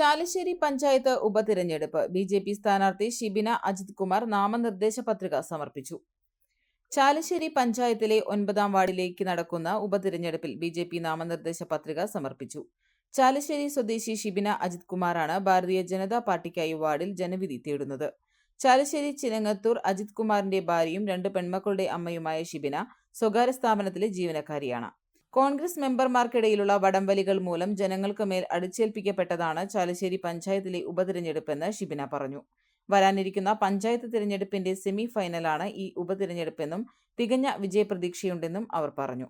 ചാലിശ്ശേരി പഞ്ചായത്ത് ഉപതിരഞ്ഞെടുപ്പ്. B J P സ്ഥാനാർത്ഥി ഷിബിന അജിത് കുമാർ നാമനിർദ്ദേശ പത്രിക സമർപ്പിച്ചു. ചാലശ്ശേരി പഞ്ചായത്തിലെ ഒൻപതാം വാർഡിലേക്ക് നടക്കുന്ന ഉപതിരഞ്ഞെടുപ്പിൽ ബി ജെ പി നാമനിർദ്ദേശ പത്രിക സമർപ്പിച്ചു. ചാലശ്ശേരി സ്വദേശി ഷിബിന അജിത് കുമാറാണ് ഭാരതീയ ജനതാ പാർട്ടിക്കായി വാർഡിൽ ജനവിധി തേടുന്നത്. ചാലശ്ശേരി ചിനങ്ങത്തൂർ അജിത് കുമാറിന്റെ ഭാര്യയും രണ്ട് പെൺമക്കളുടെ അമ്മയുമായ ഷിബിന സ്വകാര്യ സ്ഥാപനത്തിലെ ജീവനക്കാരിയാണ്. കോൺഗ്രസ് മെമ്പർമാർക്കിടയിലുള്ള വടംവലികൾ മൂലം ജനങ്ങൾക്ക് മേൽ അടിച്ചേൽപ്പിക്കപ്പെട്ടതാണ് ചാലശ്ശേരി പഞ്ചായത്തിലെ ഉപതിരഞ്ഞെടുപ്പെന്ന് ഷിബിന പറഞ്ഞു. വരാനിരിക്കുന്ന പഞ്ചായത്ത് തിരഞ്ഞെടുപ്പിന്റെ സെമി ഫൈനലാണ് ഈ ഉപതിരഞ്ഞെടുപ്പെന്നും തികഞ്ഞ വിജയപ്രതീക്ഷയുണ്ടെന്നും അവർ പറഞ്ഞു.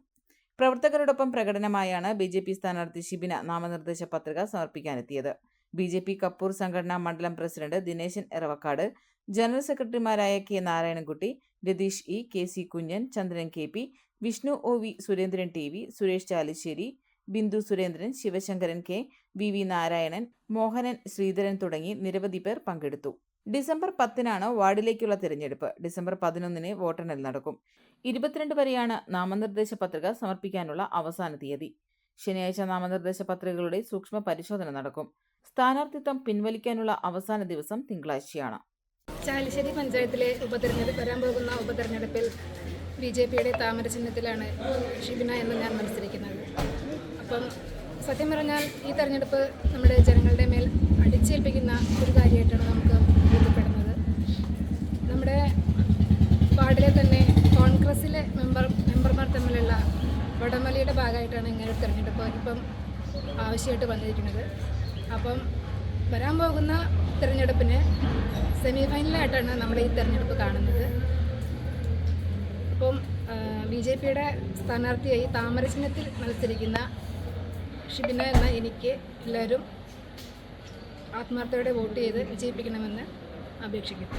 പ്രവർത്തകരോടൊപ്പം പ്രകടനമായാണ് ബി ജെ പി സ്ഥാനാർത്ഥി ഷിബിന നാമനിർദ്ദേശ പത്രിക സമർപ്പിക്കാനെത്തിയത്. ബി ജെ പി കപ്പൂർ സംഘടനാ മണ്ഡലം പ്രസിഡന്റ് ദിനേശൻ എറവക്കാട് ജനറൽ സെക്രട്ടറിമാരായ K Narayanankutty Ratheesh E K C Kunjan Chandran K P Vishnu O V Surendran T V Suresh Chalissery Bindu Surendran Sivasankaran K V V Narayanan Mohanan Sreedharan തുടങ്ങി നിരവധി പേർ പങ്കെടുത്തു. December പത്തിനാണ് വാർഡിലേക്കുള്ള തിരഞ്ഞെടുപ്പ്. December പതിനൊന്നിന് വോട്ടെണ്ണൽ നടക്കും. ഇരുപത്തിരണ്ട് വരെയാണ് നാമനിർദ്ദേശ പത്രിക സമർപ്പിക്കാനുള്ള അവസാന തീയതി. ശനിയാഴ്ച നാമനിർദ്ദേശ പത്രികകളുടെ സൂക്ഷ്മ പരിശോധന നടക്കും. സ്ഥാനാർത്ഥിത്വം പിൻവലിക്കാനുള്ള അവസാന ദിവസം തിങ്കളാഴ്ചയാണ്. ചാലിശ്ശേരി പഞ്ചായത്തിലെ ഉപതെരഞ്ഞെടുപ്പ് വരാൻ പോകുന്ന ഉപതെരഞ്ഞെടുപ്പിൽ ബി ജെ പിയുടെ താമര ചിഹ്നത്തിലാണ് ഷിബിന എന്ന് ഞാൻ മത്സരിക്കുന്നത്. അപ്പം സത്യം പറഞ്ഞാൽ ഈ തെരഞ്ഞെടുപ്പ് നമ്മുടെ ജനങ്ങളുടെ മേൽ അടിച്ചേൽപ്പിക്കുന്ന ഒരു കാര്യമായിട്ടാണ് നമുക്ക് ബോധ്യപ്പെടുന്നത്. നമ്മുടെ വാർഡിലെ തന്നെ കോൺഗ്രസിലെ മെമ്പർ മെമ്പർമാർ തമ്മിലുള്ള വടംവലിയുടെ ഭാഗമായിട്ടാണ് ഇങ്ങനെ തെരഞ്ഞെടുപ്പ് ഇപ്പം ആവശ്യമായിട്ട് വന്നിരിക്കുന്നത്. അപ്പം വരാൻ പോകുന്ന തിരഞ്ഞെടുപ്പിന് സെമി ഫൈനലായിട്ടാണ് നമ്മൾ ഈ തിരഞ്ഞെടുപ്പ് കാണുന്നത്. അപ്പം ബി ജെ പിയുടെ സ്ഥാനാർത്ഥിയായി താമര ചിഹ്നത്തിൽ മത്സരിക്കുന്ന ഷിബിന എന്ന എനിക്ക് എല്ലാവരും ആത്മാർത്ഥയോടെ വോട്ട് ചെയ്ത് വിജയിപ്പിക്കണമെന്ന് അപേക്ഷിക്കുന്നു.